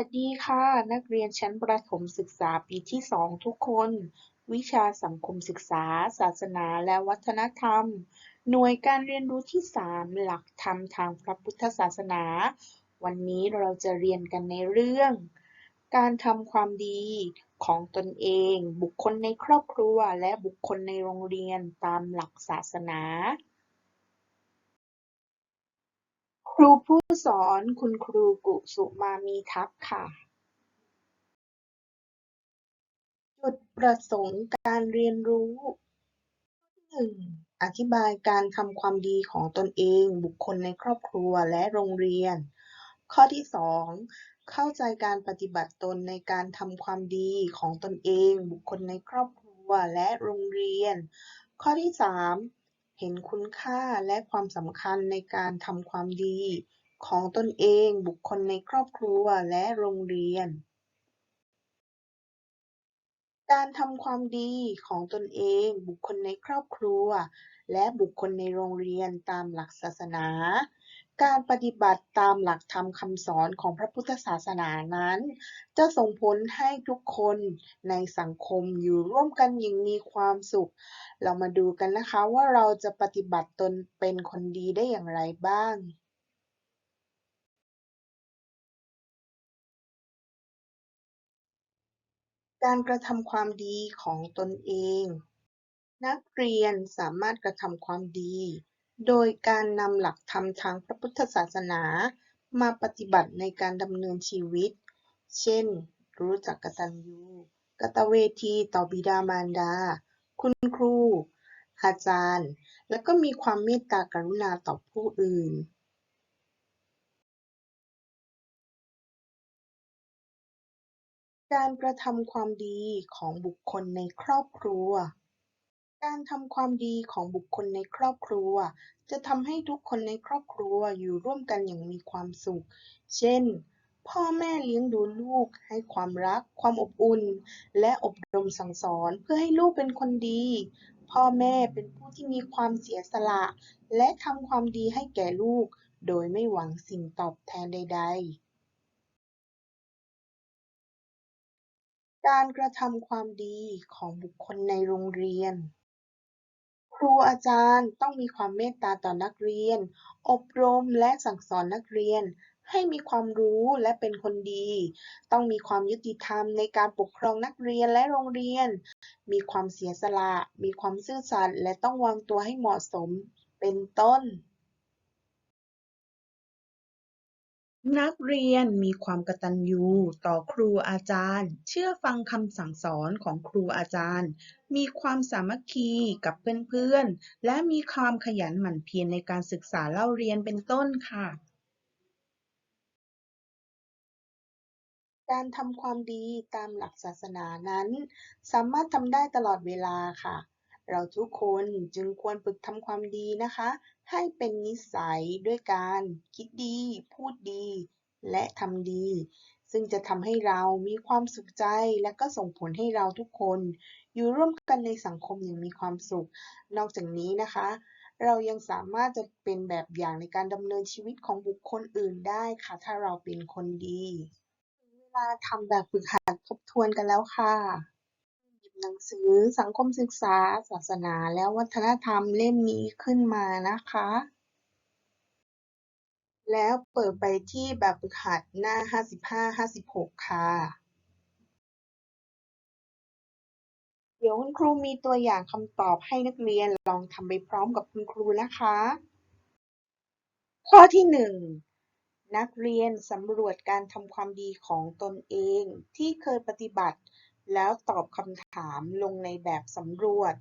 สวัสดีค่ะ นักเรียนชั้นประถมศึกษาปีที่ 2 ทุกคน วิชาสังคมศึกษา ศาสนาและวัฒนธรรม หน่วยการเรียนรู้ที่ 3 หลักธรรมทางพระพุทธศาสนา วันนี้เราจะเรียนกันในเรื่อง การทำความดีของตนเอง บุคคลในครอบครัวและบุคคลในโรงเรียนตามหลักศาสนา ครูผู้สอน คุณครูกุสุมามีทัพค่ะ จุดประสงค์การเรียนรู้หนึ่งอธิบายการทำความดีของตนเอง บุคคลในครอบครัวและโรงเรียน ข้อที่สองเข้าใจการปฏิบัติตนในการทำความดีของตนเอง บุคคลในครอบครัวและโรงเรียน ข้อที่สาม เห็นคุณค่าและความสำคัญในการทำความดี ของตนเองบุคคลในครอบครัวและโรงเรียน การทำความดีของตนเองบุคคลในครอบครัว และบุคคลในโรงเรียนตามหลักศาสนา การปฏิบัติตามหลักธรรมคำสอนของพระพุทธศาสนานั้น จะส่งผลให้ทุกคนในสังคมอยู่ร่วมกันอย่างมีความสุข เรามาดูกันนะคะว่าเราจะปฏิบัติตนเป็นคนดีได้อย่างไรบ้างการกระทำความดีของตนเอง นักเรียนสามารถกระทำความดี โดยการนำหลักธรรมทางพระพุทธศาสนามาปฏิบัติในการดำเนินชีวิต เช่น รู้จักกตัญญู กตเวทีต่อบิดามารดา คุณครู อาจารย์ และก็มีความเมตตากรุณาต่อผู้อื่นการกระทำความดีของบุคคลในครอบครัว การทำความดีของบุคคลในครอบครัว จะทำให้ทุกคนในครอบครัวอยู่ร่วมกันอย่างมีความสุข เช่น พ่อแม่เลี้ยงดูลูก ให้ความรัก ความอบอุ่น และอบรมสั่งสอนเพื่อให้ลูกเป็นคนดี พ่อแม่เป็นผู้ที่มีความเสียสละ และทำความดีให้แก่ลูก โดยไม่หวังสิ่งตอบแทนใด ๆการกระทำความดีของบุคคลในโรงเรียน ครูอาจารย์ต้องมีความเมตตาต่อนักเรียน อบรมและสั่งสอนนักเรียน ให้มีความรู้และเป็นคนดี ต้องมีความยุติธรรมในการปกครองนักเรียนและโรงเรียน มีความเสียสละ มีความซื่อสัตย์และต้องวางตัวให้เหมาะสม เป็นต้น นักเรียนมีความกตัญญูต่อครูอาจารย์ เชื่อฟังคำสั่งสอนของครูอาจารย์ มีความสามัคคีกับเพื่อนๆ และมีความขยันหมั่นเพียรในการศึกษาเล่าเรียนเป็นต้นค่ะ การทำความดีตามหลักศาสนานั้น สามารถทำได้ตลอดเวลาค่ะ เราทุกคนจึงควรฝึกทำความดีนะคะ ให้เป็นนิสัยด้วยการคิดดี พูดดี และทำดี ซึ่งจะทำให้เรามีความสุขใจ และก็ส่งผลให้เราทุกคน อยู่ร่วมกันในสังคมอย่างมีความสุข นอกจากนี้นะคะ เรายังสามารถจะเป็นแบบอย่างในการดำเนินชีวิตของบุคคลอื่นได้ค่ะ ถ้าเราเป็นคนดี เวลาทำแบบฝึกหัดทบทวนกันแล้วค่ะ หนังสือสังคมศึกษา ศาสนา และวัฒนธรรมเล่มนี้ขึ้นมานะคะ แล้วเปิดไปที่แบบฝึกหัดหน้า 55-56 ค่ะ เดี๋ยวคุณครูมีตัวอย่างคำตอบให้นักเรียนลองทำไปพร้อมกับคุณครูนะคะ ข้อที่หนึ่งนักเรียนสำรวจการทำความดีของตนเองที่เคยปฏิบัติ แล้วตอบคำถามลงในแบบสำรวจ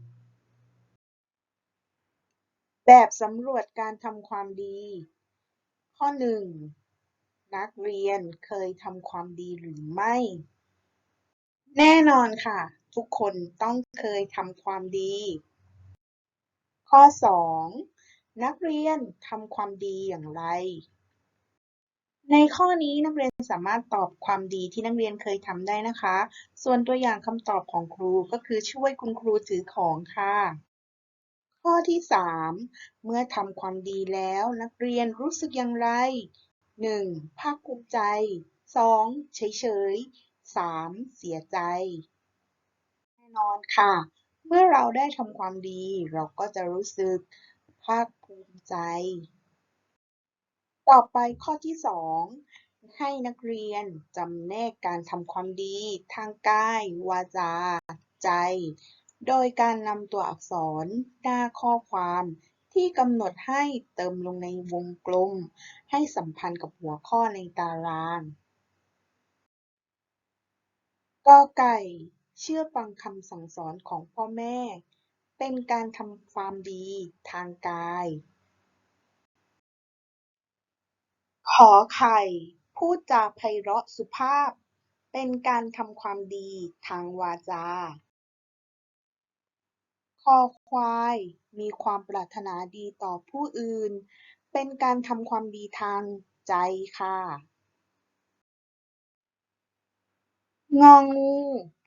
แบบสำรวจการทำความดี ข้อหนึ่งนักเรียนเคยทำความดีหรือไม่ แน่นอนค่ะ ทุกคนต้องเคยทำความดี ข้อ 2 นักเรียนทำความดีอย่างไร ในข้อนี้นักเรียนสามารถตอบความดีที่นักเรียนเคยทำได้นะคะ ส่วนตัวอย่างคำตอบของครูก็คือช่วยคุณครูถือของค่ะ ข้อที่ 3 เมื่อทำความดีแล้วนักเรียนรู้สึกอย่างไร 1. ภาคภูมิใจ 2. เฉยๆ 3. เสียใจ แน่นอนค่ะ เมื่อเราได้ทำความดีเราก็จะรู้สึกภาคภูมิใจ ต่อไปข้อที่ 2 ให้นักเรียนจำแนกการทำความดี ทางกาย วาจา ใจ โดยการนำตัวอักษรหน้าข้อความที่กำหนดให้เติมลงในวงกลม ให้สัมพันธ์กับหัวข้อในตารางกอไก่ เชื่อฟังคำสั่งสอนของพ่อแม่ เป็นการทำความดีทางกาย ขอไข่ พูดจาไพเราะสุภาพ เป็นการทำความดีทางวาจา คอควาย มีความปรารถนาดีต่อผู้อื่น เป็นการทำความดีทางใจค่ะ งองู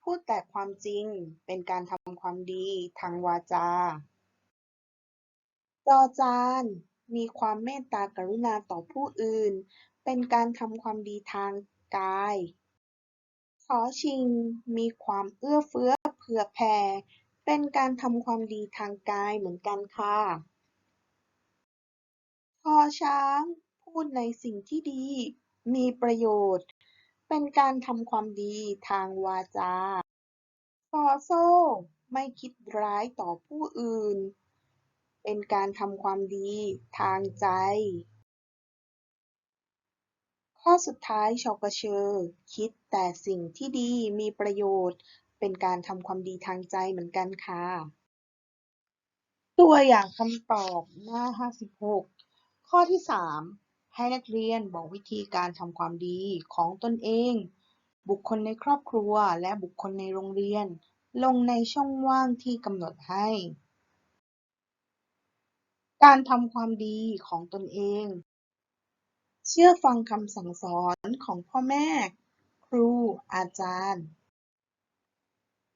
พูดแต่ความจริง เป็นการทำความดีทางวาจาจอจาน มีความเมตตากรุณาต่อผู้อื่น เป็นการทำความดีทางกายชอชิง มีความเอื้อเฟื้อเผื่อแผ่ เป็นการทำความดีทางกายเหมือนกันค่ะชอช้าง พูดในสิ่งที่ดี มีประโยชน์ เป็นการทำความดีทางวาจาซอโซ่ ไม่คิดร้ายต่อผู้อื่น เป็นการทำความดีทางใจ ข้อสุดท้ายชกเชอร์คิดแต่สิ่งที่ดีมีประโยชน์ เป็นการทำความดีทางใจเหมือนกันค่ะ ตัวอย่างคำตอบหน้า 56 ข้อที่ 3 ให้นักเรียนบอกวิธีการทำความดีของตนเอง บุคคลในครอบครัวและบุคคลในโรงเรียน ลงในช่องว่างที่กำหนดให้ การทำความดีของตนเอง เชื่อฟังคำสั่งสอนของพ่อแม่ ครู อาจารย์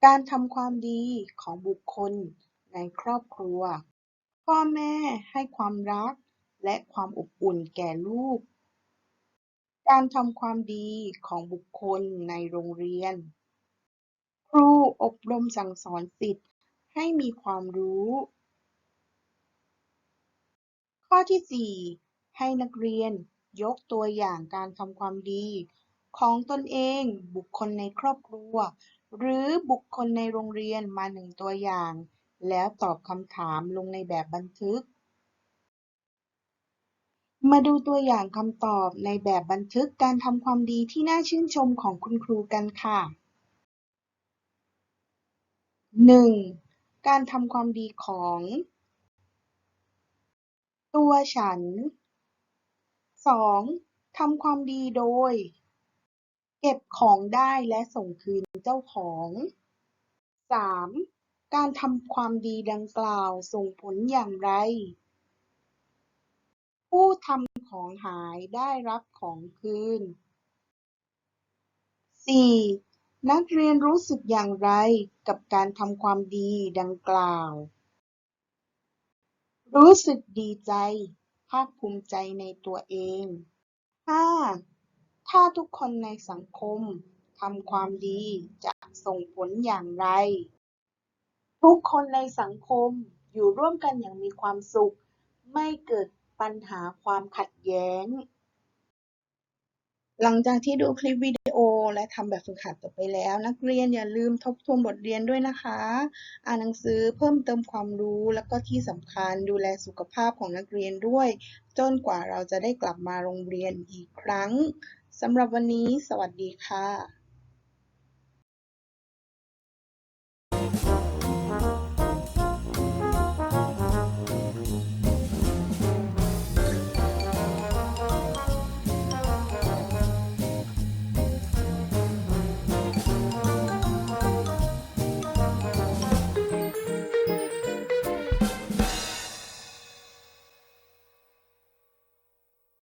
การทำความดีของบุคคลในครอบครัว พ่อแม่ให้ความรักและความอบอุ่นแก่ลูก การทำความดีของบุคคลในโรงเรียน ครูอบรมสั่งสอนศิษย์ให้มีความรู้ ข้อที่ 4 ให้นักเรียนยกตัวอย่างการทำความดี ของตนเองบุคคลในครอบครัว หรือบุคคลในโรงเรียนมาหนึ่งตัวอย่าง แล้วตอบคำถามลงในแบบบันทึก มาดูตัวอย่างคำตอบในแบบบันทึกการทำความดีที่น่าชื่นชมของคุณครูกันค่ะ 1. การทำความดีของ ตัวฉัน 2. ทำความดีโดย เก็บของได้และส่งคืนเจ้าของ 3. การทำความดีดังกล่าวส่งผลอย่างไร ผู้ทำของหายได้รับของคืน 4. นักเรียนรู้สึกอย่างไรกับการทำความดีดังกล่าว รู้สึกดีใจ ภาคภูมิใจในตัวเอง 5. ถ้าทุกคนในสังคมทำความดีจะส่งผลอย่างไร ทุกคนในสังคมอยู่ร่วมกันอย่างมีความสุข ไม่เกิดปัญหาความขัดแย้ง หลังจากที่ดูคลิปวิดีโอ และทำแบบฝึกหัดจบไปแล้ว นักเรียนอย่าลืมทบทวนบทเรียนด้วยนะคะ อ่านหนังสือเพิ่มเติมความรู้แล้วก็ที่สำคัญดูแลสุขภาพของนักเรียนด้วย จนกว่าเราจะได้กลับมาโรงเรียนอีกครั้งสำหรับวันนี้ สวัสดีค่ะ